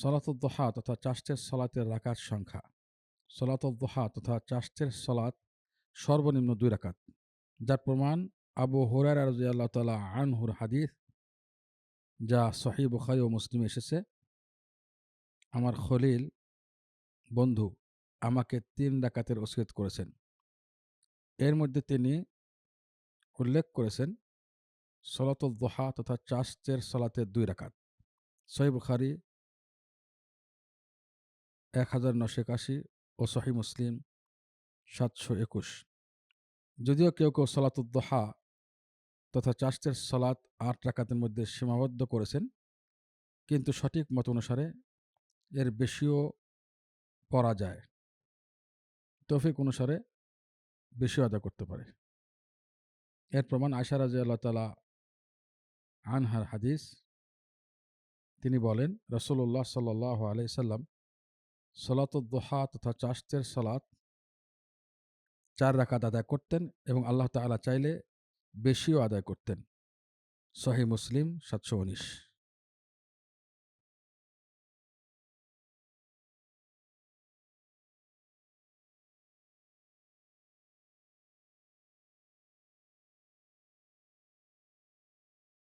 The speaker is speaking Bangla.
সলাতুদ্দোহা তথা চাষ্টের সলাতের রাকাত সংখ্যা। সলাতুদ্দোহা তথা চাষ্টের সলাত সর্বনিম্ন দুই রাকাত। যার প্রমাণ আবু হুরার রাজিয়াল্লাহ তালা আনহুর হাদিস, যা সহি বুখারি ও মুসলিম এসেছে। আমার খলিল বন্ধু আমাকে তিন ডাকাতের ওসিয়ত করেছেন। এর মধ্যে তিনি উল্লেখ করেছেন সলাতুল দোহা তথা চাষের সলাতের দুই রাকাত। সহি বুখারি এক হাজার নশো একাশি ও সহি মুসলিম সাতশো একুশ। যদিও কেউ কেউ সলাতুদ্দোহা তথা চাষের সলাত আট রাকাতের মধ্যে সীমাবদ্ধ করেছেন, কিন্তু সঠিক মত অনুসারে এর বেশিও পড়া যায়। তৌফিক অনুসারে বেশিও আদা করতে পারে। এর প্রমাণ আশা রাজা আল্লাহ তালা আনহার হাদিস। তিনি বলেন রসুল্লাহ সাল্লাহ আলাই সাল্লাম সলাতুদ্দোহা তথা চাষের সলাত চার রাকাত আদায় করতেন এবং আল্লাহ তালা চাইলে বেশিও আদায় করতেন। সহি মুসলিম সাতশো উনিশ।